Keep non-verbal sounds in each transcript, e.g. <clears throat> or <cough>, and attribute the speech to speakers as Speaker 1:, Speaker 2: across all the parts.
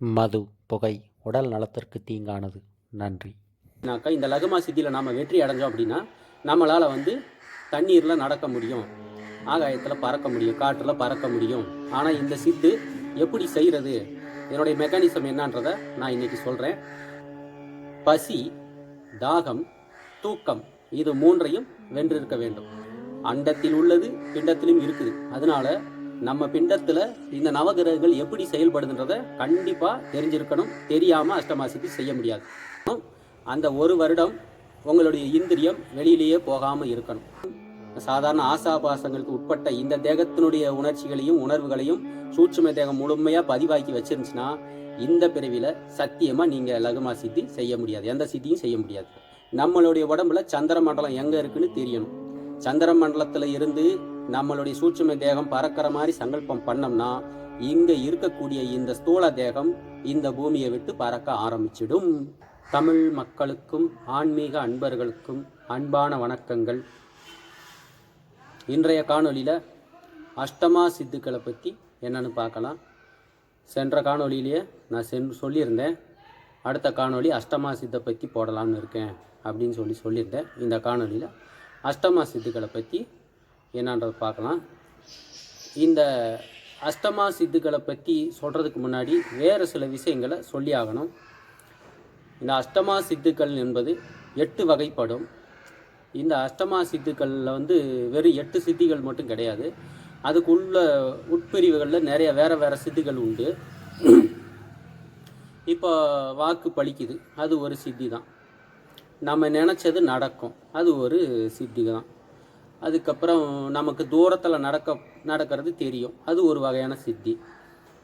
Speaker 1: மது புகை உடல் நலத்திற்கு தீங்கானது. நன்றி.
Speaker 2: நாக்கா இந்த லகுமா சித்தியில் நாம் வெற்றி அடைஞ்சோம் அப்படின்னா நம்மளால் வந்து தண்ணீரில் நடக்க முடியும். ஆகாயத்தில் பறக்க முடியும் காற்றில் பறக்க முடியும். ஆனால் இந்த சித்து எப்படி செய்கிறது என்னுடைய மெக்கானிசம் என்னன்றதை நான் இன்னைக்கு சொல்கிறேன் பசி தாகம் தூக்கம் இது மூன்றையும் வென்றிருக்க வேண்டும். அண்டத்தில் உள்ளது பிண்டத்திலும் இருக்குது. அதனால நம்ம பிண்டத்தில் இந்த நவகிரகங்கள் எப்படி செயல்படுதுன்றத கண்டிப்பாக தெரிஞ்சிருக்கணும். தெரியாமல் அஷ்டமாசிக்கு செய்ய முடியாது. அந்த ஒரு வருடம் உங்களுடைய இந்திரியம் வெளியிலேயே போகாமல் இருக்கணும். சாதாரண ஆசாபாசங்களுக்கு உட்பட்ட இந்த தேகத்தினுடைய உணர்ச்சிகளையும் உணர்வுகளையும் சூட்சும தேகம் முழுமையாக பதிவாக்கி வச்சிருந்துச்சுன்னா இந்த பிறவியில் சத்தியமாக நீங்கள் லகுமா சித்தி செய்ய முடியாது. எந்த சித்தியும் செய்ய முடியாது. நம்மளுடைய உடம்புல சந்திர மண்டலம் எங்கே இருக்குன்னு தெரியணும். சந்திர மண்டலத்தில் இருந்து நம்மளுடைய சூட்சும தேகம் பறக்கிற மாதிரி சங்கல்பம் பண்ணோம்னா இங்கே இருக்கக்கூடிய இந்த ஸ்தூல தேகம் இந்த பூமியை விட்டு பறக்க ஆரம்பிச்சிடும். தமிழ் மக்களுக்கும் ஆன்மீக அன்பர்களுக்கும் அன்பான வணக்கங்கள். இன்றைய காணொளியில் அஷ்டமா சித்துக்களை பற்றி என்னன்னு பார்க்கலாம். சென்ற காணொளியிலேயே நான் சென் சொல்லியிருந்தேன். அடுத்த காணொலி அஷ்டமா சித்தை பற்றி போடலாம்னு இருக்கேன் அப்படின்னு சொல்லி சொல்லியிருந்தேன். இந்த காணொளியில் அஷ்டமா சித்துக்களை பற்றி என்னன்றது பார்க்கலாம். இந்த அஷ்டமா சித்துக்களை பற்றி சொல்கிறதுக்கு முன்னாடி வேறு சில விஷயங்களை சொல்லி ஆகணும். இந்த அஷ்டமா சித்துக்கள் என்பது எட்டு வகைப்படும். இந்த அஷ்டமா சித்துக்களில் வந்து வெறும் எட்டு சித்திகள் மட்டும் கிடையாது. அதுக்குள்ள உட்பிரிவுகளில் நிறைய வேறு வேறு சித்திகள் உண்டு. இப்போ வாக்கு பலிக்குது அது ஒரு சித்தி தான் நம்ம நினச்சது நடக்கும். அது ஒரு சித்தி தான் அதுக்கப்புறம் நமக்கு தூரத்தில் நடக்க நடக்கிறது தெரியும். அது ஒரு வகையான சித்தி.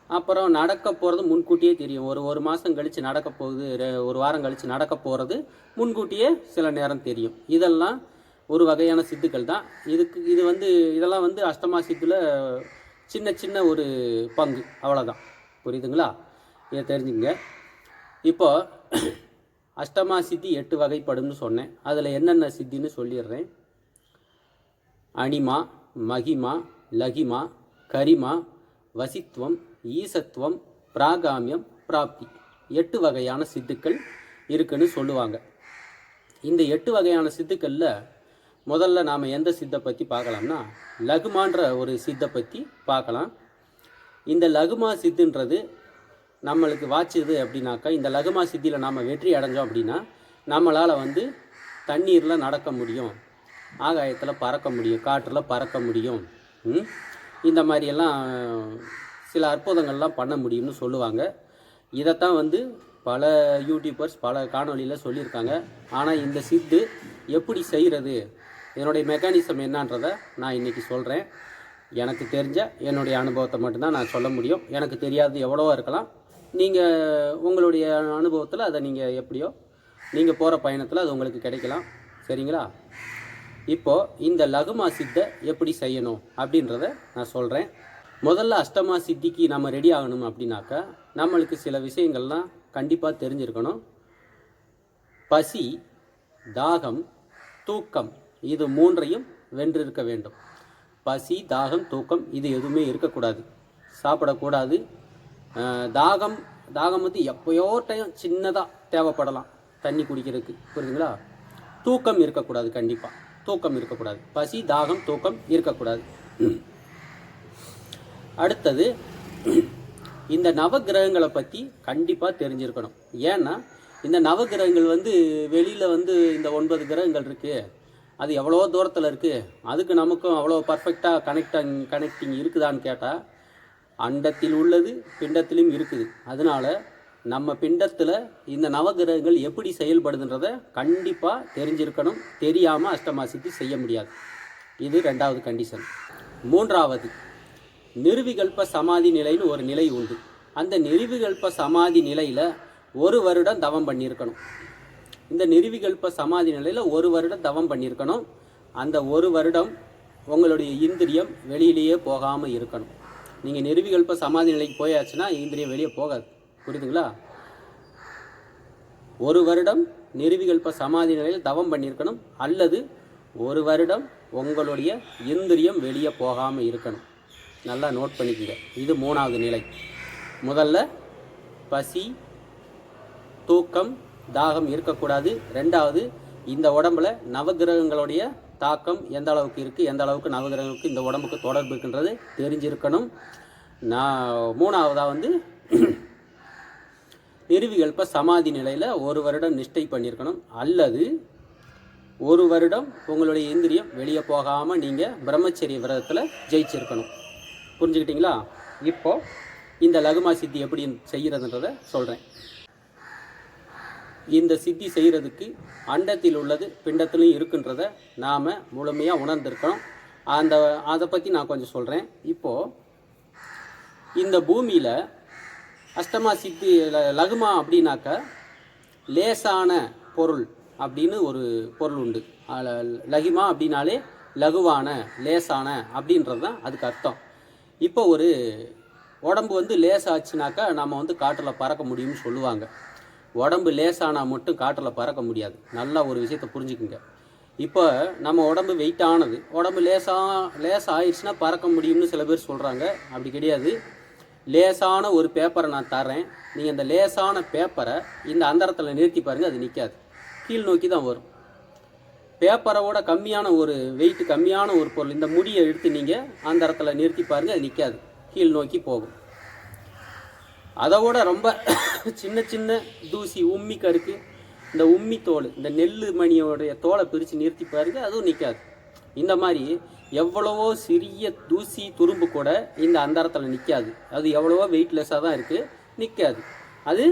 Speaker 2: அப்புறம் நடக்க போகிறது முன்கூட்டியே தெரியும். ஒரு ஒரு மாதம் கழித்து நடக்க போகுது ரெ- ஒரு வாரம் கழித்து நடக்க போகிறது முன்கூட்டியே சில நேரம் தெரியும். இதெல்லாம் ஒரு வகையான சித்துக்கள் தான். இதுக்கு இது வந்து இதெல்லாம் வந்து அஷ்டமா சித்தில் சின்ன சின்ன ஒரு பங்கு. அவ்வளோதான் புரியுதுங்களா? இதை தெரிஞ்சுங்க இப்போ அஷ்டமா சித்தி எட்டு வகைப்படும்னு சொன்னேன். அதில் என்னென்ன சித்தின்னு சொல்லிடுறேன். அனிமா மகிமா லகிமா கரிமா வசித்துவம் ஈசத்துவம் பிராகாமியம் பிராப்தி. எட்டு வகையான சித்துக்கள் இருக்குன்னு சொல்லுவாங்க. இந்த எட்டு வகையான சித்துக்களில் முதல்ல நாம் எந்த சித்தை பற்றி பார்க்கலாம்னா லகுமான்ற ஒரு சித்தை பற்றி பார்க்கலாம். இந்த லகுமா சித்துன்றது நம்மளுக்கு வாச்சுது அப்படின்னாக்கா இந்த லகுமா சித்தியில் நாம் வெற்றி அடைஞ்சோம் அப்படின்னா நம்மளால் வந்து தண்ணீரில் நடக்க முடியும். ஆகாயத்தில் பறக்க முடியும் காற்றில் பறக்க முடியும். இந்த மாதிரியெல்லாம் சில அற்புதங்கள்லாம் பண்ண முடியும்னு சொல்லுவாங்க. இதைத்தான் வந்து பல யூடியூபர்ஸ் பல காணொளியில் சொல்லியிருக்காங்க. ஆனால் இந்த சித்து எப்படி செய்கிறது இதனுடைய மெக்கானிசம் என்னன்றதை நான் இன்றைக்கி சொல்கிறேன் எனக்கு தெரிஞ்ச என்னுடைய அனுபவத்தை மட்டும்தான் நான் சொல்ல முடியும். எனக்கு தெரியாது எவ்வளவோ இருக்கலாம். நீங்கள் உங்களுடைய அனுபவத்தில் அதை நீங்கள் எப்படியோ நீங்கள் போகிற பயணத்தில் அது உங்களுக்கு கிடைக்கலாம். சரிங்களா? இப்போ இந்த லகுமா சித்தை எப்படி செய்யணும் அப்படின்றத நான் சொல்கிறேன் முதல்ல அஷ்டமா சித்திக்கு நம்ம ரெடி ஆகணும் அப்படின்னாக்கா நம்மளுக்கு சில விஷயங்கள்லாம் கண்டிப்பாக தெரிஞ்சிருக்கணும். பசி தாகம் தூக்கம் இது மூன்றையும் வென்றிருக்க வேண்டும். பசி தாகம் தூக்கம் இது எதுவுமே இருக்கக்கூடாது. சாப்பிடக்கூடாது. தாகம் தாகம் வந்து எப்போயோ டைம் சின்னதாக தேவைப்படலாம். தண்ணி குடிக்கிறதுக்கு புரியுதுங்களா தூக்கம் இருக்கக்கூடாது கண்டிப்பாக தூக்கம் இருக்கக்கூடாது. பசி தாகம் தூக்கம் இருக்கக்கூடாது. அடுத்தது இந்த நவகிரகங்களை பற்றி கண்டிப்பாக தெரிஞ்சிருக்கணும். ஏன்னா இந்த நவகிரகங்கள் வந்து வெளியில் வந்து இந்த ஒன்பது கிரகங்கள் இருக்குது அது எவ்வளோ தூரத்தில் இருக்குது அதுக்கு நமக்கும் அவ்வளோ பர்ஃபெக்டாக கனெக்டிங் கனெக்டிங் இருக்குதான்னு கேட்டால் அண்டத்தில் உள்ளது பிண்டத்திலும் இருக்குது. அதனால நம்ம பிண்டத்தில் இந்த நவகிரகங்கள் எப்படி செயல்படுதுன்றதை கண்டிப்பாக தெரிஞ்சிருக்கணும். தெரியாமல் அஷ்டமா சித்தி செய்ய முடியாது. இது ரெண்டாவது கண்டிஷன் மூன்றாவது நிறுவிகல்ப சமாதி நிலைன்னு ஒரு நிலை உண்டு. அந்த நிறுவிகல்ப சமாதி நிலையில் ஒரு வருடம் தவம் பண்ணியிருக்கணும் இந்த நிறுவிகல்ப சமாதி நிலையில் ஒரு வருடம் தவம் பண்ணியிருக்கணும் அந்த ஒரு வருடம் உங்களுடைய இந்திரியம் வெளியிலேயே போகாமல் இருக்கணும். நீங்கள் நிறுவிகல்ப சமாதி நிலைக்கு போயாச்சுன்னா இந்திரியம் வெளியே போகாது. புரியுதுங்களா? ஒரு வருடம் நிறுவிகல்ப சமாதி நிலையில் தவம் பண்ணியிருக்கணும் அல்லது ஒரு வருடம் உங்களுடைய இந்திரியம் வெளியே போகாமல் இருக்கணும். நல்லா நோட் பண்ணிக்கங்க. இது மூணாவது நிலை. முதல்ல பசி தூக்கம் தாகம் இருக்கக்கூடாது. ரெண்டாவது இந்த உடம்புல நவகிரகங்களுடைய தாக்கம் எந்த அளவுக்கு இருக்குது எந்த அளவுக்கு நவகிரகங்களுக்கு இந்த உடம்புக்கு தொடர்பு இருக்கின்றது தெரிஞ்சிருக்கணும். நான் மூணாவதாக வந்து நிறுவிகல்ப சமாதி நிலையில் ஒரு வருடம் நிஷ்டை பண்ணியிருக்கணும். அல்லது ஒரு வருடம் உங்களுடைய இந்திரியம் வெளியே போகாமல் நீங்கள் பிரம்மச்சரிய விரதத்தில் ஜெயிச்சிருக்கணும். புரிஞ்சுக்கிட்டீங்களா? இப்போ இந்த லகுமா சித்தி எப்படி செய்கிறதுன்றத சொல்கிறேன் இந்த சித்தி செய்கிறதுக்கு அண்டத்தில் உள்ளது பிண்டத்திலும் இருக்குன்றத நாம் முழுமையாக உணர்ந்திருக்கணும். அந்த அதை பற்றி நான் கொஞ்சம் சொல்கிறேன் இப்போது இந்த பூமியில் அஷ்டமா சித்தி லகுமா அப்படின்னாக்க லேசான பொருள் அப்படின்னு ஒரு பொருள் உண்டு. லகிமா அப்படின்னாலே லகுவான லேசான அப்படின்றது தான் அதுக்கு அர்த்தம். இப்போ ஒரு உடம்பு வந்து லேசாச்சுனாக்கா நம்ம வந்து காற்றில் பறக்க முடியும்னு சொல்லுவாங்க. உடம்பு லேசானா மட்டும் காற்றில் பறக்க முடியாது. நல்லா ஒரு விஷயத்தை புரிஞ்சுக்குங்க. இப்போ நம்ம உடம்பு வெயிட்டானது உடம்பு லேசாக லேசாக ஆயிடுச்சுன்னா பறக்க முடியும்னு சில பேர் சொல்கிறாங்க அப்படி கிடையாது. லேசான ஒரு பேப்பரை நான் தரேன் நீங்கள் அந்த லேசான பேப்பரை இந்த அந்தரத்தில் நிறுத்தி பாருங்கள் அது நிற்காது கீழ் நோக்கி தான் வரும். பேப்பரோட கம்மியான ஒரு வெயிட் கம்மியான ஒரு பொருள் இந்த முடியை எடுத்து நீங்கள் அந்த இடத்துல நிறுத்தி பாருங்கள் அது நிற்காது கீழ் நோக்கி போகும். அதோட ரொம்ப <coughs> சின்ன சின்ன தூசி உம்மி கருக்கு இந்த உம்மி தோல் இந்த நெல் மணியோடைய தோலை பிரித்து நிறுத்தி பாருங்கள் அதுவும் நிற்காது இந்த மாதிரி எவ்வளவோ சிறிய தூசி துரும்பு கூட இந்த அந்தரத்தில் நிற்காது அது எவ்வளவோ வெயிட்லெஸ்ஸாக தான் இருக்குது நிற்காது அது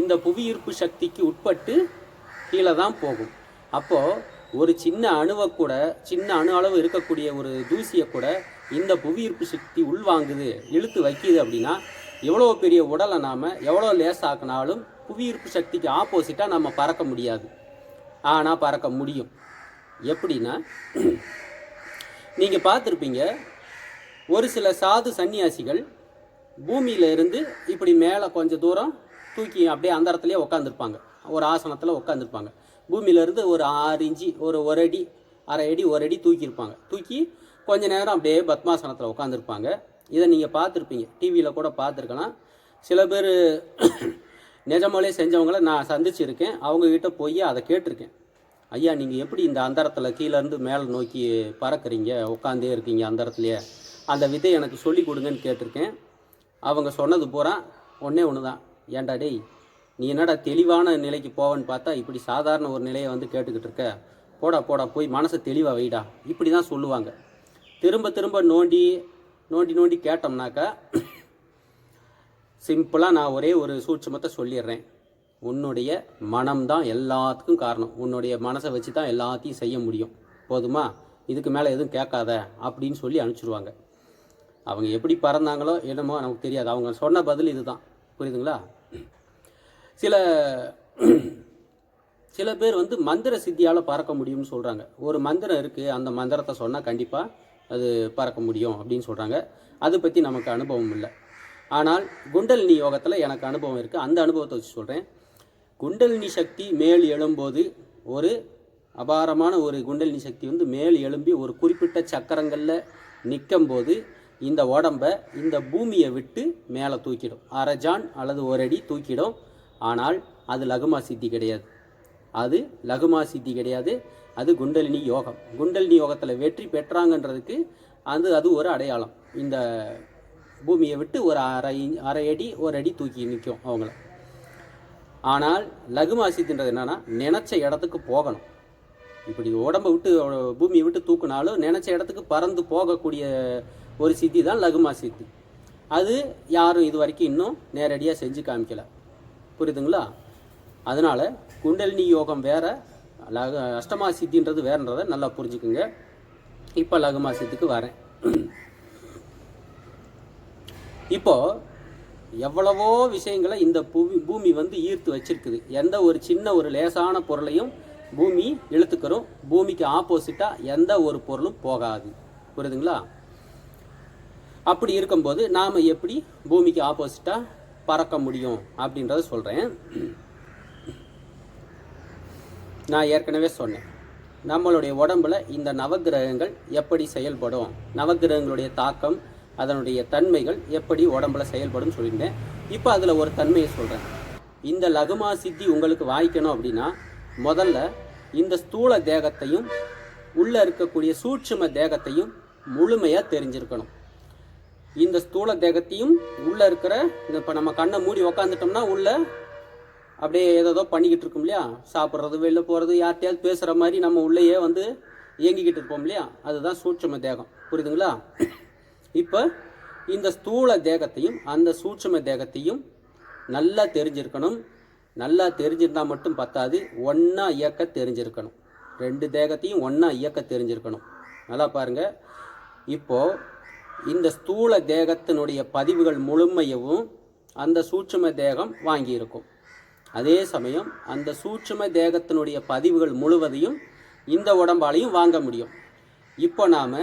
Speaker 2: இந்த புவியீர்ப்பு சக்திக்கு உட்பட்டு கீழே தான் போகும். அப்போது ஒரு சின்ன அணுவை கூட சின்ன அணு அளவு இருக்கக்கூடிய ஒரு தூசியை கூட இந்த புவியீர்ப்பு சக்தி உள்வாங்குது இழுத்து வைக்கிது அப்படின்னா எவ்வளோ பெரிய உடலை நாம் எவ்வளோ லேசாக்கினாலும் புவியீர்ப்பு சக்திக்கு ஆப்போசிட்டாக நம்ம பறக்க முடியாது. ஆனால் பறக்க முடியும். எப்படின்னா நீங்கள் பார்த்துருப்பீங்க ஒரு சில சாது சன்னியாசிகள் பூமியில இருந்து இப்படி மேலே கொஞ்சம் தூரம் தூக்கி அப்படியே அந்த இடத்துலையே உட்காந்துருப்பாங்க ஒரு ஆசனத்தில் உட்காந்துருப்பாங்க பூமியிலேருந்து ஒரு ஆறு இஞ்சி ஒரு ஒரு அடி அரை அடி ஒரு அடி தூக்கியிருப்பாங்க. தூக்கி கொஞ்ச நேரம் அப்படியே பத்மாசனத்தில் உட்காந்துருப்பாங்க இதை நீங்கள் பார்த்துருப்பீங்க. டிவியில் கூட பார்த்துருக்கலாம். சில பேர் நிஜமாலே செஞ்சவங்கள நான் சந்திச்சிருக்கேன். அவங்கக்கிட்ட போய் அதை கேட்டிருக்கேன். ஐயா நீங்கள் எப்படி இந்த அந்தரத்தில் கீழேருந்து மேலே நோக்கி பறக்குறீங்க? உட்காந்தே இருக்கீங்க அந்தரத்துலையே. அந்த விதை எனக்கு சொல்லி கொடுங்கன்னு கேட்டிருக்கேன். அவங்க சொன்னது பூரா ஒன்றே ஒன்று தான் ஏன்டா டேய் நீ என்னடா தெளிவான நிலைக்கு போவன்னு பார்த்தா இப்படி சாதாரண ஒரு நிலையை வந்து கேட்டுக்கிட்டு இருக்க? போடா போடா போய் மனசை தெளிவாக வைடா. இப்படி தான் சொல்லுவாங்க. திரும்ப திரும்ப நோண்டி நோண்டி நோண்டி கேட்டோம்னாக்கா சிம்பிளாக நான் ஒரே ஒரு சூட்சமத்தை சொல்லிடுறேன். உன்னுடைய மனம்தான் எல்லாத்துக்கும் காரணம். உன்னுடைய மனசை வச்சு தான் எல்லாத்தையும் செய்ய முடியும். போதுமா? இதுக்கு மேலே எதுவும் கேட்காத அப்படின்னு சொல்லி அனுப்பிச்சிடுவாங்க அவங்க எப்படி பறந்தாங்களோ என்னமோ நமக்கு தெரியாது. அவங்க சொன்ன பதில் இதுதான். புரியுதுங்களா? சில <clears throat> சில பேர் வந்து மந்திர சித்தியால் பறக்க முடியும்னு சொல்கிறாங்க ஒரு மந்திரம் இருக்குது அந்த மந்திரத்தை சொன்னால் கண்டிப்பாக அது பறக்க முடியும் அப்படின்னு சொல்கிறாங்க அதை பற்றி நமக்கு அனுபவம் இல்லை. ஆனால் குண்டலினி யோகத்தில் எனக்கு அனுபவம் இருக்குது அந்த அனுபவத்தை வச்சு சொல்கிறேன் குண்டலினி சக்தி மேல் எழும்போது ஒரு அபாரமான ஒரு குண்டலினி சக்தி வந்து மேல் எழும்பி ஒரு குறிப்பிட்ட சக்கரங்களில் நிற்கும்போது இந்த உடம்ப இந்த பூமியை விட்டு மேலே தூக்கிடும். அரை ஜான் அல்லது ஒரு அடி தூக்கிடும். ஆனால் அது லகுமா சித்தி கிடையாது. அது லகுமா சித்தி கிடையாது. அது குண்டலினி யோகம். குண்டலினி யோகத்தில் வெற்றி பெற்றாங்கன்றதுக்கு அது அது ஒரு அடையாளம். இந்த பூமியை விட்டு ஒரு அரை அரை அடி ஒரு அடி தூக்கி நிற்கும் அவங்கள. ஆனால் லகுமா சித்தின்றது என்னன்னா நினச்ச இடத்துக்கு போகணும். இப்படி உடம்பை விட்டு பூமியை விட்டு தூக்குனாலும் நினச்ச இடத்துக்கு பறந்து போகக்கூடிய ஒரு சித்தி தான் லகுமா சித்தி அது யாரும் இது வரைக்கும் இன்னும் நேரடியாக செஞ்சு காமிக்கல. புரியுதுங்களா? அதனால் குண்டலினி யோகம் வேற லக அஷ்டமா சித்தின்றது வேறன்றதை நல்லா புரிஞ்சுக்குங்க. இப்போ லகுமா சித்துக்கு வரேன். இப்போது எவ்வளவோ விஷயங்களை இந்த பூமி பூமி வந்து ஈர்த்து வச்சிருக்குது. எந்த ஒரு சின்ன ஒரு லேசான பொருளையும் பூமி இழுத்துக்கிறோம். பூமிக்கு ஆப்போசிட்டாக எந்த ஒரு பொருளும் போகாது. புரியுதுங்களா? அப்படி இருக்கும்போது நாம் எப்படி பூமிக்கு ஆப்போசிட்டாக பறக்க முடியும் அப்படின்றத சொல்கிறேன் நான் ஏற்கனவே சொன்னேன். நம்மளுடைய உடம்புல இந்த நவக்கிரகங்கள் எப்படி செயல்படும்? நவக்கிரகங்களுடைய தாக்கம் அதனுடைய தன்மைகள் எப்படி உடம்புல செயல்படும் சொல்லியிருந்தேன். இப்போ அதில் ஒரு தன்மையை சொல்கிறேன் இந்த லகுமா சித்தி உங்களுக்கு வாய்க்கணும் அப்படின்னா முதல்ல இந்த ஸ்தூல தேகத்தையும் உள்ளே இருக்கக்கூடிய சூட்சும தேகத்தையும் முழுமையாக தெரிஞ்சிருக்கணும். இந்த ஸ்தூல தேகத்தையும் உள்ளே இருக்கிற இந்த இப்போ நம்ம கண்ணை மூடி உக்காந்துட்டோம்னா உள்ளே அப்படியே ஏதோ பண்ணிக்கிட்டு இருக்கோம் இல்லையா? சாப்பிட்றது வெளில போகிறது யார்கிட்டயாவது பேசுகிற மாதிரி நம்ம உள்ளேயே வந்து இயங்கிக்கிட்டு இருப்போம் இல்லையா? அதுதான் சூட்சும தேகம். புரியுதுங்களா? இப்போ இந்த ஸ்தூல தேகத்தையும் அந்த சூட்சும தேகத்தையும் நல்லா தெரிஞ்சிருக்கணும். நல்லா தெரிஞ்சிருந்தால் மட்டும் பத்தாது ஒன்றா இயக்க தெரிஞ்சிருக்கணும். ரெண்டு தேகத்தையும் ஒன்றா இயக்க தெரிஞ்சிருக்கணும். நல்லா பாருங்கள் இப்போது இந்த ஸ்தூல தேகத்தினுடைய பதிவுகள் முழுமையவும் அந்த சூட்சும தேகம் வாங்கியிருக்கும். அதே சமயம் அந்த சூட்சும தேகத்தினுடைய பதிவுகள் முழுவதையும் இந்த உடம்பாலையும் வாங்க முடியும். இப்போ நாம்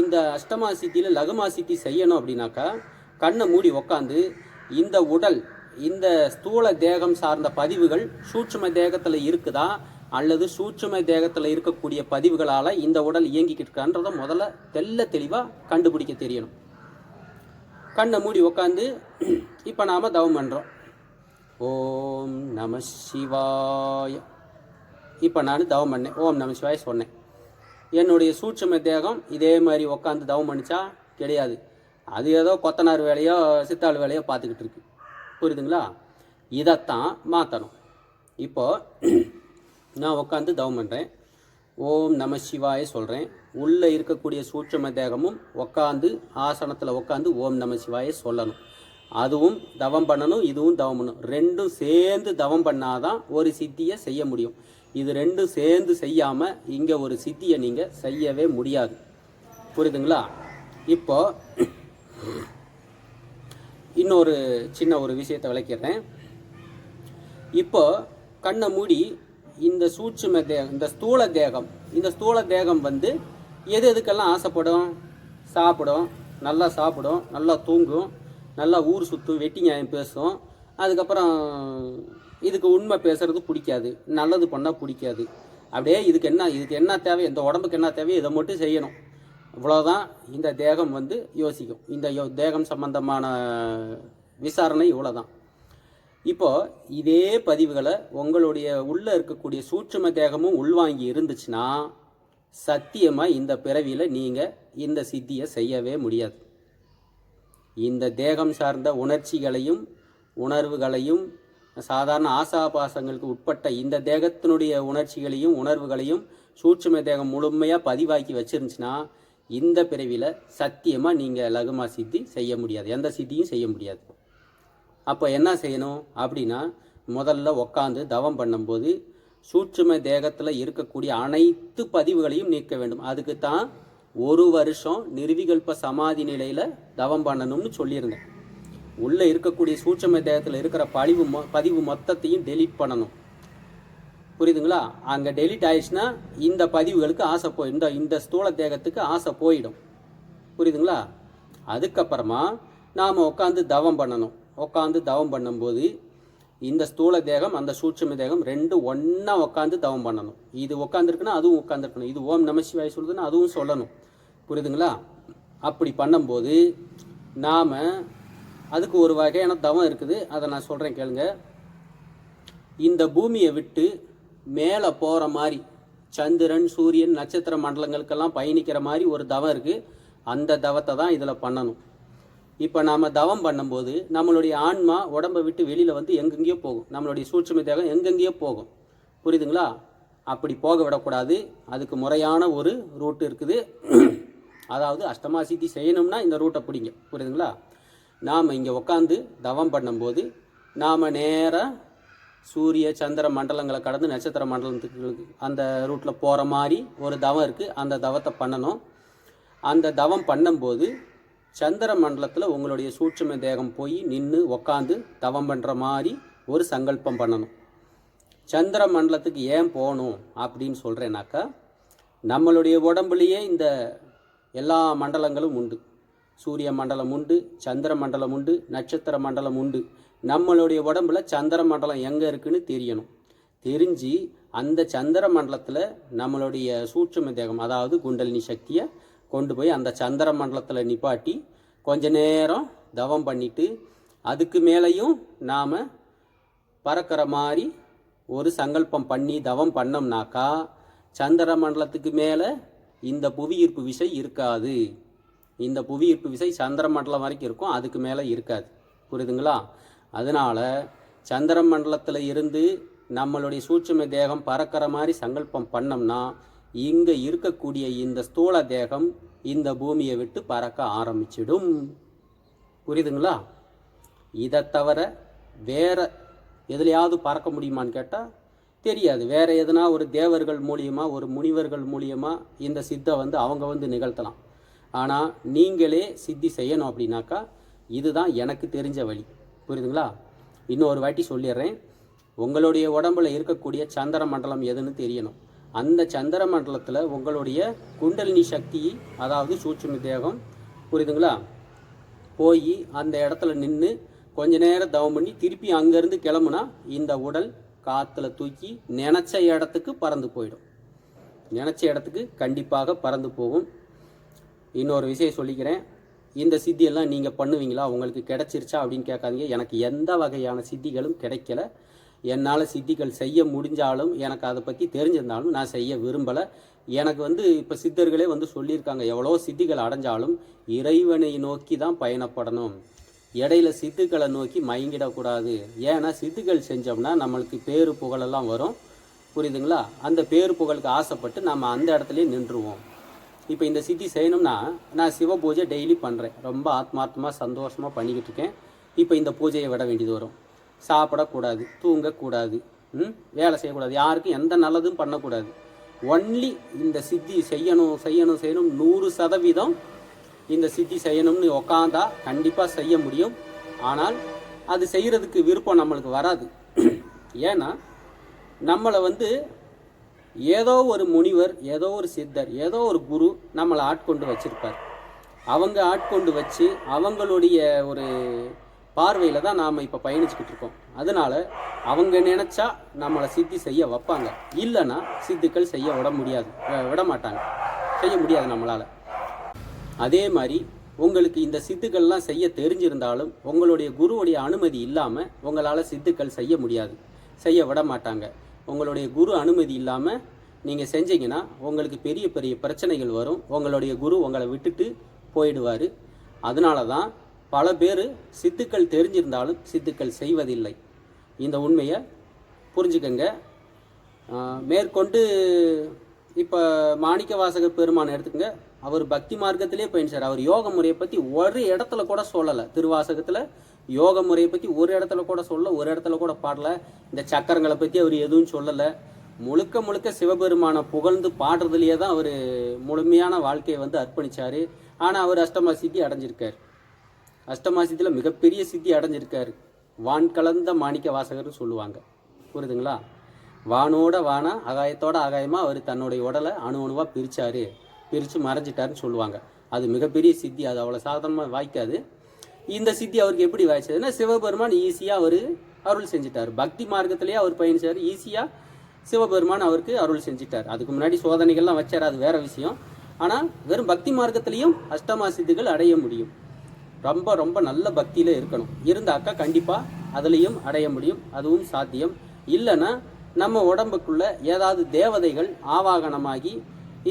Speaker 2: இந்த அஷ்டமா சித்தியில் லகமா சித்தி செய்யணும் அப்படின்னாக்கா கண்ணை மூடி உக்காந்து இந்த உடல் இந்த ஸ்தூல தேகம் சார்ந்த பதிவுகள் சூட்சும தேகத்தில் இருக்குதா அல்லது சூட்சும தேகத்தில் இருக்கக்கூடிய பதிவுகளால் இந்த உடல் இயங்கிக்கிட்டு இருக்கான்றதை முதல்ல தெல்ல தெளிவாக கண்டுபிடிக்க தெரியணும். கண்ணை மூடி உக்காந்து இப்போ நாம் தவம் பண்ணுறோம் ஓம் நம சிவாய. இப்போ நான் தவம் பண்ணேன். ஓம் நம சிவாய சொன்னேன். என்னுடைய சூட்சம தேகம் இதே மாதிரி உக்காந்து தவம் பண்ணிச்சா கிடையாது. அது ஏதோ கொத்தனார் வேலையோ சித்தாள் வேலையோ பார்த்துக்கிட்டு இருக்கு. புரியுதுங்களா? இதைத்தான் மாற்றணும் இப்போ <clears throat> நான் உட்காந்து தவம் பண்ணுறேன் ஓம் நம சிவாய சொல்கிறேன் உள்ளே இருக்கக்கூடிய சூட்சம தேகமும் உட்காந்து ஆசனத்தில் உட்காந்து ஓம் நம சிவாய சொல்லணும். அதுவும் தவம் பண்ணணும் இதுவும் தவம் பண்ணணும். ரெண்டும் சேர்ந்து தவம் பண்ணாதான் ஒரு சித்தியை செய்ய முடியும். இது ரெண்டும் சேர்ந்து செய்யாமல் இங்கே ஒரு சித்தியை நீங்கள் செய்யவே முடியாது. புரியுதுங்களா? இப்போ இன்னொரு சின்ன ஒரு விஷயத்தை விளக்கிறேன் இப்போ கண்ணை மூடி இந்த சூட்சும தேகம் இந்த ஸ்தூல தேகம் இந்த ஸ்தூல தேகம் வந்து எது எதுக்கெல்லாம் ஆசைப்படும்? சாப்பிடும். நல்லா சாப்பிடும். நல்லா தூங்கும். நல்லா ஊர் சுற்றும் வெட்டி நியாயம் பேசும். அதுக்கப்புறம் இதுக்கு உண்மை பேசுறது பிடிக்காது. நல்லது பண்ணால் பிடிக்காது. அப்படியே இதுக்கு என்ன இதுக்கு என்ன தேவை இந்த உடம்புக்கு என்ன தேவையோ இதை மட்டும் செய்யணும். இவ்வளோதான் இந்த தேகம் வந்து யோசிக்கும். இந்த யோ தேகம் சம்பந்தமான விசாரணை இவ்வளோதான் இப்போது இதே பதிவுகளை உங்களுடைய உள்ளே இருக்கக்கூடிய சூட்சும தேகமும் உள்வாங்கி இருந்துச்சுன்னா சத்தியமாக இந்த பிறவியில் நீங்கள் இந்த சித்தியை செய்யவே முடியாது. இந்த தேகம் சார்ந்த உணர்ச்சிகளையும் உணர்வுகளையும் சாதாரண ஆசாபாசங்களுக்கு உட்பட்ட இந்த தேகத்தினுடைய உணர்ச்சிகளையும் உணர்வுகளையும் சூட்சும தேகம் முழுமையாக பதிவாக்கி வச்சிருந்துச்சுன்னா இந்த பிறவியில் சத்தியமாக நீங்கள் லகுமா சித்தி செய்ய முடியாது. எந்த சித்தியும் செய்ய முடியாது. அப்போ என்ன செய்யணும் அப்படின்னா முதல்ல உக்காந்து தவம் பண்ணும்போது சூட்சும தேகத்தில் இருக்கக்கூடிய அனைத்து பதிவுகளையும் நீக்க வேண்டும். அதுக்கு தான் ஒரு வருஷம் நிர்விகல்ப சமாதி நிலையில் தவம் பண்ணணும்னு சொல்லியிருந்தேன். உள்ளே இருக்கக்கூடிய சூட்சம தேகத்தில் இருக்கிற பதிவு மொ பதிவு மொத்தத்தையும் டெலீட் பண்ணணும். புரியுதுங்களா? அங்கே டெலீட் ஆயிடுச்சுன்னா இந்த பதிவுகளுக்கு ஆசை போய் இந்த இந்த ஸ்தூல தேகத்துக்கு ஆசை போயிடும். புரியுதுங்களா? அதுக்கப்புறமா நாம் உட்காந்து தவம் பண்ணணும். உட்காந்து தவம் பண்ணும்போது இந்த ஸ்தூல தேகம் அந்த சூட்சம தேகம் ரெண்டு ஒன்றா உட்காந்து தவம் பண்ணணும். இது உட்காந்துருக்குன்னா அதுவும் உட்காந்துருக்கணும் இது ஓம் நமசிவாய் சொல்லுதுன்னா அதுவும் சொல்லணும். புரியுதுங்களா? அப்படி பண்ணும்போது நாம் அதுக்கு ஒரு வகையான தவம் இருக்குது. அதை நான் சொல்கிறேன் கேளுங்க. இந்த பூமியை விட்டு மேலே போகிற மாதிரி சந்திரன் சூரியன் நட்சத்திர மண்டலங்களுக்கெல்லாம் பயணிக்கிற மாதிரி ஒரு தவம் இருக்குது அந்த தவத்தை தான் இதில் பண்ணணும். இப்போ நாம் தவம் பண்ணும்போது நம்மளுடைய ஆன்மா உடம்பை விட்டு வெளியில் வந்து எங்கெங்கேயோ போகும். நம்மளுடைய சூட்சும தேகம் எங்கெங்கேயோ போகும். புரியுதுங்களா? அப்படி போக விடக்கூடாது. அதுக்கு முறையான ஒரு ரூட் இருக்குது. அதாவது அஷ்டமா சித்தி செய்யணும்னா இந்த ரூட்டை பிடிங்க. புரியுதுங்களா? நாம் இங்கே உட்காந்து தவம் பண்ணும்போது நாம் நேராக சூரிய சந்திர மண்டலங்களை கடந்து நட்சத்திர மண்டலத்துக்கு அந்த ரூட்டில் போகிற மாதிரி ஒரு தவம் இருக்குது அந்த தவத்தை பண்ணணும். அந்த தவம் பண்ணும்போது சந்திர மண்டலத்தில் உங்களுடைய சூட்சும தேகம் போய் நின்று உக்காந்து தவம் பண்ணுற மாதிரி ஒரு சங்கல்பம் பண்ணணும். சந்திர மண்டலத்துக்கு ஏன் போகணும் அப்படின்னு சொல்கிறேனாக்கா நம்மளுடைய உடம்புலேயே இந்த எல்லா மண்டலங்களும் உண்டு. சூரிய மண்டலம் உண்டு சந்திர மண்டலம் உண்டு நட்சத்திர மண்டலம் உண்டு. நம்மளுடைய உடம்புல சந்திர மண்டலம் எங்கே இருக்குன்னு தெரியணும். தெரிஞ்சு அந்த சந்திர மண்டலத்தில் நம்மளுடைய சூட்சம தேகம் அதாவது குண்டலினி சக்தியை கொண்டு போய் அந்த சந்திர மண்டலத்தில் நிப்பாட்டி கொஞ்ச நேரம் தவம் பண்ணிட்டு அதுக்கு மேலேயும் நாம் பறக்கிற மாதிரி ஒரு சங்கல்பம் பண்ணி தவம் பண்ணோம்னாக்கா சந்திர மண்டலத்துக்கு மேலே இந்த புவியீர்ப்பு விசை இருக்காது. இந்த புவி ஈர்ப்பு விசை சந்திர மண்டலம் வரைக்கும் இருக்கும் அதுக்கு மேலே இருக்காது. புரியுதுங்களா? அதனால் சந்திர மண்டலத்தில் இருந்து நம்மளுடைய சூட்சும தேகம் பறக்கிற மாதிரி சங்கல்பம் பண்ணோம்னா இங்கே இருக்கக்கூடிய இந்த ஸ்தூல தேகம் இந்த பூமியை விட்டு பறக்க ஆரம்பிச்சிடும். புரியுதுங்களா? இதை தவிர வேற எதுலையாவது பறக்க முடியுமான்னு கேட்டால் தெரியாது. வேறு எதுனா ஒரு தேவர்கள் மூலியமாக ஒரு முனிவர்கள் மூலியமாக இந்த சித்தை வந்து அவங்க வந்து நிகழ்த்தலாம். ஆனால் நீங்களே சித்தி செய்யணும் அப்படின்னாக்கா இதுதான் எனக்கு தெரிஞ்ச வழி. புரியுதுங்களா? இன்னொரு வாட்டி சொல்லிடுறேன். உங்களுடைய உடம்புல இருக்கக்கூடிய சந்திர மண்டலம் எதுன்னு தெரியணும். அந்த சந்திர மண்டலத்தில் உங்களுடைய குண்டலினி சக்தி அதாவது சூட்சுமி தேகம் புரியுதுங்களா? போய் அந்த இடத்துல நின்று கொஞ்ச நேரம் தவம் பண்ணி திருப்பி அங்கேருந்து கிளம்புனா இந்த உடல் காற்றுல தூக்கி நினச்ச இடத்துக்கு பறந்து போயிடும். நினச்ச இடத்துக்கு கண்டிப்பாக பறந்து போகும். இன்னொரு விஷயம் சொல்லிக்கிறேன். இந்த சித்தியெல்லாம் நீங்கள் பண்ணுவீங்களா? உங்களுக்கு கிடச்சிருச்சா? அப்படின்னு கேட்காதீங்க. எனக்கு எந்த வகையான சித்திகளும் கிடைக்கல. என்னால் சித்திகள் செய்ய முடிஞ்சாலும் எனக்கு அதை பற்றி தெரிஞ்சிருந்தாலும் நான் செய்ய விரும்பலை. எனக்கு வந்து இப்போ சித்தர்களே வந்து சொல்லியிருக்காங்க எவ்வளோ சித்திகள் அடைஞ்சாலும் இறைவனை நோக்கி தான் பயணப்படணும். இடையில சித்துக்களை நோக்கி மயங்கிடக்கூடாது. ஏன்னா சித்துக்கள் செஞ்சோம்னா நம்மளுக்கு பேரு புகழெல்லாம் வரும். புரியுதுங்களா? அந்த பேரு புகழுக்கு ஆசைப்பட்டு நம்ம அந்த இடத்துலையே நின்றுவோம். இப்போ இந்த சித்தி செய்யணும்னா நான் சிவ பூஜை டெய்லி பண்ணுறேன் ரொம்ப ஆத்மார்த்தமாக சந்தோஷமாக பண்ணிக்கிட்டு இருக்கேன். இப்போ இந்த பூஜையை விட வேண்டியது வரும். சாப்பிடக்கூடாது தூங்கக்கூடாது ம் வேலை செய்யக்கூடாது. யாருக்கும் எந்த நல்லதும் பண்ணக்கூடாது. ஒன்லி இந்த சித்தி செய்யணும் செய்யணும் செய்யணும் நூறு சதவீதம் இந்த சித்தி செய்யணும்னு உக்காந்தா கண்டிப்பாக செய்ய முடியும். ஆனால் அது செய்கிறதுக்கு விருப்பம் நம்மளுக்கு வராது. <clears throat> ஏன்னா நம்மளை வந்து ஏதோ ஒரு முனிவர் ஏதோ ஒரு சித்தர் ஏதோ ஒரு குரு நம்மளை ஆட்கொண்டு வச்சுருப்பார். அவங்க ஆட்கொண்டு வச்சு அவங்களுடைய ஒரு பார்வையில் தான் நாம் இப்போ பயணிச்சுக்கிட்டு இருக்கோம். அதனால அவங்க நினச்சா நம்மளை சித்தி செய்ய வைப்பாங்க. இல்லைன்னா சித்துக்கள் செய்ய விட முடியாது. விட மாட்டாங்க. செய்ய முடியாது நம்மளால். அதே மாதிரி உங்களுக்கு இந்த சித்துக்கள்லாம் செய்ய தெரிஞ்சிருந்தாலும் உங்களுடைய குருவுடைய அனுமதி இல்லாமல் உங்களால் சித்துக்கள் செய்ய முடியாது. செய்ய விட மாட்டாங்க. உங்களுடைய குரு அனுமதி இல்லாமல் நீங்கள் செஞ்சீங்கன்னா உங்களுக்கு பெரிய பெரிய பிரச்சனைகள் வரும். உங்களுடைய குரு உங்களை விட்டுட்டு போயிடுவார். அதனால தான் பல பேர் சித்துக்கள் தெரிஞ்சிருந்தாலும் சித்துக்கள் செய்வதில்லை. இந்த உண்மையை புரிஞ்சுக்கங்க. மேற்கொண்டு இப்போ மாணிக்க வாசக பெருமான் எடுத்துக்கங்க. அவர் பக்தி மார்க்கத்திலே சார் அவர் யோக முறையை பற்றி ஒரு இடத்துல கூட சொல்லலை. திருவாசகத்தில் யோக முறையை பற்றி ஒரு இடத்துல கூட சொல்ல ஒரு இடத்துல கூட பாடல. இந்த சக்கரங்களை பற்றி அவர் எதுவும் சொல்லலை. முழுக்க முழுக்க சிவபெருமானை புகழ்ந்து பாடுறதுலேயே தான் அவர் முழுமையான வாழ்க்கையை வந்து அர்ப்பணிச்சார். ஆனால் அவர் அஷ்டமா சித்தி அடைஞ்சிருக்கார். அஷ்டமா சித்தியில் மிகப்பெரிய சித்தி அடைஞ்சிருக்கார். வான் கலந்த மாணிக்க வாசகர்னு சொல்லுவாங்க. புரியுதுங்களா? வானோட வானா ஆகாயத்தோட ஆகாயமாக அவர் தன்னுடைய உடலை அணு அணுவாக பிரித்தார் பிரித்து மறைஞ்சிட்டாருன்னு சொல்லுவாங்க. அது மிகப்பெரிய சித்தி. அது அவ்வளோ சாதாரணமாக வாய்க்காது. இந்த சித்தி அவருக்கு எப்படி வாய்ச்சதுன்னா சிவபெருமான் ஈஸியாக அவர் அருள் செஞ்சிட்டார். பக்தி மார்க்கத்திலேயே அவர் பயணிச்சார். ஈஸியாக சிவபெருமான் அவருக்கு அருள் செஞ்சிட்டார். அதுக்கு முன்னாடி சோதனைகள்லாம் வச்சார். அது வேற விஷயம். ஆனால் வெறும் பக்தி மார்க்கத்திலையும் அஷ்டமா சித்திகள் அடைய முடியும். ரொம்ப ரொம்ப நல்ல பக்தியில் இருக்கணும். இருந்தாக்கா கண்டிப்பாக அதுலேயும் அடைய முடியும். அதுவும் சாத்தியம். இல்லைன்னா நம்ம உடம்புக்குள்ள ஏதாவது தேவதைகள் ஆவாகனமாகி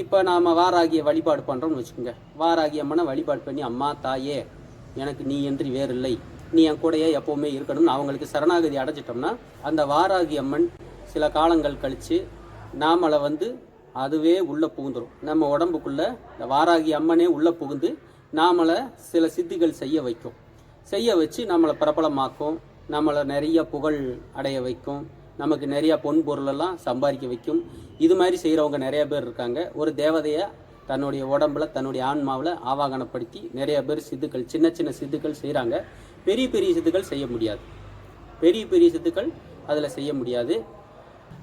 Speaker 2: இப்போ நாம் வாராகிய வழிபாடு பண்ணுறோம்னு வச்சுக்கோங்க. வாராகி அம்மனை வழிபாடு பண்ணி அம்மா தாயே எனக்கு நீ என்று வேறில்லை நீ என் கூடயே எப்போவுமே இருக்கணும்னு அவங்களுக்கு சரணாகதி அடைஞ்சிட்டோம்னா அந்த வாராகி அம்மன் சில காலங்கள் கழித்து நாமளை வந்து அதுவே உள்ளே புகுந்துடும் நம்ம உடம்புக்குள்ளே இந்த வாராகி அம்மனே உள்ளே புகுந்து நாமளை சில சித்திகள் செய்ய வைக்கும். செய்ய வச்சு நம்மளை பிரபலமாக்கும். நம்மளை நிறைய புகழ் அடைய வைக்கும். நமக்கு நிறையா பொன் பொருளெல்லாம் சம்பாதிக்க வைக்கும். இது மாதிரி செய்கிறவங்க நிறைய பேர் இருக்காங்க. ஒரு தேவதையை தன்னுடைய உடம்புல தன்னுடைய ஆன்மாவில் ஆவாகனப்படுத்தி நிறைய பேர் சித்துக்கள் சின்ன சின்ன சித்துக்கள் செய்கிறாங்க பெரிய பெரிய சித்துக்கள் செய்ய முடியாது. பெரிய பெரிய சித்துக்கள் அதில் செய்ய முடியாது.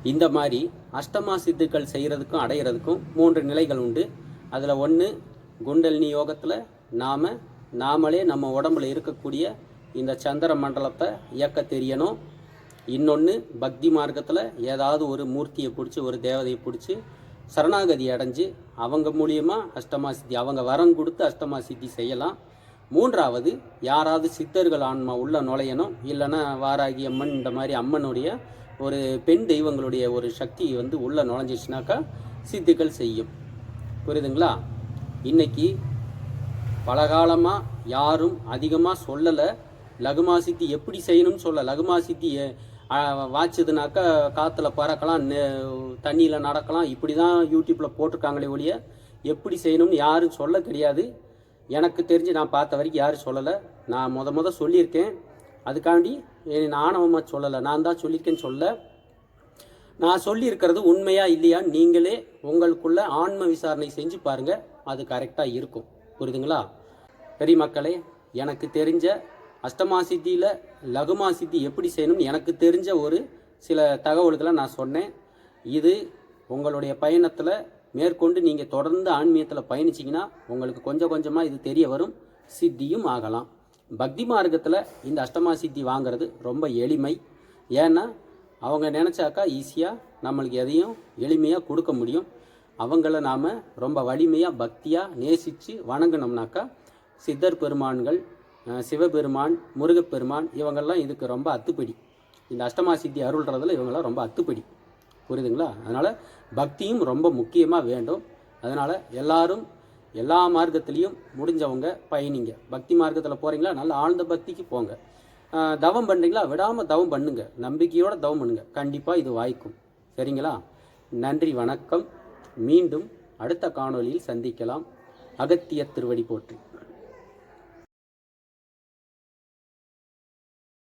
Speaker 2: இந்த மாதிரி அஷ்டமா சித்துக்கள் செய்கிறதுக்கும் அடையிறதுக்கும் மூன்று நிலைகள் உண்டு. அதில் ஒன்று குண்டலினி யோகத்தில் நாம் நாமளே நம்ம உடம்புல இருக்கக்கூடிய இந்த சந்திர மண்டலத்தை இயக்க தெரியணும். இன்னொன்று பக்தி மார்க்கத்தில் ஏதாவது ஒரு மூர்த்தியை பிடிச்சி ஒரு தேவதையை பிடிச்சி சரணாகதி அடைஞ்சு அவங்க மூலியமாக அஷ்டமா சித்தி அவங்க வரம் கொடுத்து அஷ்டமா சித்தி செய்யலாம். மூன்றாவது யாராவது சித்தர்கள் ஆன்மா உள்ள நுழையணும். இல்லைன்னா வாராகி அம்மன் இந்த மாதிரி அம்மனுடைய ஒரு பெண் தெய்வங்களுடைய ஒரு சக்தி வந்து உள்ளே நுழைஞ்சிச்சுனாக்கா சித்துக்கள் செய்யும். புரியுதுங்களா? இன்னைக்கு பலகாலமாக யாரும் அதிகமாக சொல்லலை. லகுமா சித்தி எப்படி செய்யணும்னு சொல்ல. லகுமா சித்தி வாய்ச்சதுனாக்கா காற்றுல பறக்கலாம் தண்ணியில் நடக்கலாம். இப்படி தான் யூடியூப்பில் போட்டிருக்காங்களே ஒழிய எப்படி செய்யணும்னு யாரும் சொல்ல கிடையாது எனக்கு தெரிஞ்சு நான் பார்த்த வரைக்கும் யாரும் சொல்லலை. நான் முத முத சொல்லியிருக்கேன். அதுக்காண்டி ஆணவமாக சொல்லலை. நான் தான் சொல்லியிருக்கேன்னு சொல்ல நான் சொல்லியிருக்கிறது உண்மையா இல்லையா? நீங்களே உங்களுக்குள்ள ஆன்ம விசாரணை செஞ்சு பாருங்கள் அது கரெக்டாக இருக்கும். புரியுதுங்களா? பெரிய மக்களே எனக்கு தெரிஞ்ச அஷ்டமா சித்தியில் லகுமா சித்தி எப்படி செய்யணும்னு எனக்கு தெரிஞ்ச ஒரு சில தகவல்களை நான் சொன்னேன். இது உங்களுடைய பயணத்தில் மேற்கொண்டு நீங்கள் தொடர்ந்து ஆன்மீகத்தில் பயணிச்சிங்கன்னா உங்களுக்கு கொஞ்சம் கொஞ்சமாக இது தெரிய வரும். சித்தியும் ஆகலாம். பக்தி மார்க்கத்தில் இந்த அஷ்டமா சித்தி வாங்குறது ரொம்ப எளிமை. ஏன்னா அவங்க நினச்சாக்கா ஈஸியாக நம்மளுக்கு எதையும் எளிமையாக கொடுக்க முடியும். அவங்கள நாம் ரொம்ப வலிமையாக பக்தியாக நேசித்து வணங்கினோம்னாக்கா சித்தர் பெருமான்கள் சிவபெருமான் முருகப்பெருமான் இவங்கெல்லாம் இதுக்கு ரொம்ப அத்துப்படி. இந்த அஷ்டமா சித்தி அருள்றதுல இவங்கெல்லாம் ரொம்ப அத்துப்படி. புரியுதுங்களா? அதனால் பக்தியும் ரொம்ப முக்கியமாக வேண்டும். அதனால் எல்லாரும் எல்லா மார்க்கத்துலேயும் முடிஞ்சவங்க பயணிங்க. பக்தி மார்க்கத்தில் போகிறீங்களா நல்ல ஆழ்ந்த பக்திக்கு போங்க. தவம் பண்ணுறீங்களா விடாமல் தவம் பண்ணுங்க. நம்பிக்கையோட தவம் பண்ணுங்க. கண்டிப்பாக இது வாய்க்கும். சரிங்களா? நன்றி வணக்கம். மீண்டும் அடுத்த காணொளியில் சந்திக்கலாம். அகத்திய திருவடி போற்றி.